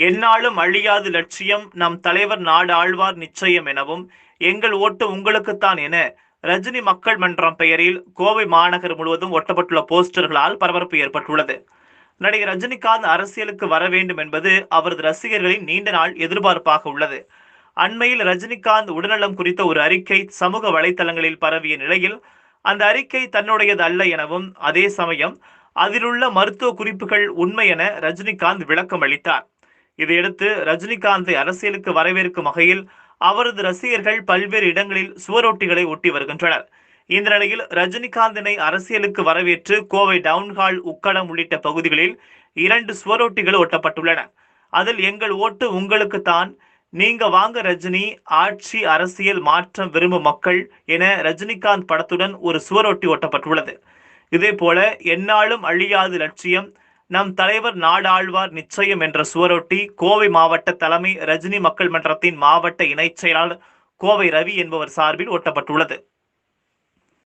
எந்நாளும் அழியாது லட்சியம் நம் தலைவர் நாடு ஆழ்வார் நிச்சயம் எனவும் எங்கள் ஓட்டு உங்களுக்குத்தான் என ரஜினி மக்கள் மன்றம் பெயரில் கோவை மாநகர் முழுவதும் ஒட்டப்பட்டுள்ள போஸ்டர்களால் பரபரப்பு ஏற்பட்டுள்ளது. நடிகர் ரஜினிகாந்த் அரசியலுக்கு வர வேண்டும் என்பது அவரது ரசிகர்களின் நீண்ட நாள் எதிர்பார்ப்பாக உள்ளது. அண்மையில் ரஜினிகாந்த் உடல்நலம் குறித்த ஒரு அறிக்கை சமூக வலைதளங்களில் பரவிய நிலையில் அந்த அறிக்கை தன்னுடையது அல்ல எனவும் அதே சமயம் அதிலுள்ள மருத்துவ குறிப்புகள் உண்மை என ரஜினிகாந்த் விளக்கம் அளித்தார் இதையடுத்து ரஜினிகாந்தை அரசியலுக்கு வரவேற்கும் வகையில் அவரது ரசிகர்கள் பல்வேறு இடங்களில் சுவரொட்டிகளை ஒட்டி வருகின்றனர். இந்த நிலையில் ரஜினிகாந்தினை அரசியலுக்கு வரவேற்று கோவை டவுன்ஹால் உக்கடம் உள்ளிட்ட பகுதிகளில் இரண்டு சுவரொட்டிகள் ஒட்டப்பட்டுள்ளன. அதில் எங்கள் ஓட்டு உங்களுக்கு தான். நீங்க வாங்க ரஜினி ஆட்சி அரசியல் மாற்றம் விரும்பும் மக்கள் என ரஜினிகாந்த் படத்துடன் ஒரு சுவரொட்டி ஒட்டப்பட்டுள்ளது. இதே போல எந்நாளும் அழியாது லட்சியம். நம் தலைவர் நாடாழ்வார் நிச்சயம் என்ற சுவரொட்டி கோவை மாவட்ட தலைமை ரஜினி மக்கள் மன்றத்தின் மாவட்ட இணைச் செயலாளர் கோவை ரவி என்பவர் சார்பில் ஒட்டப்பட்டுள்ளது.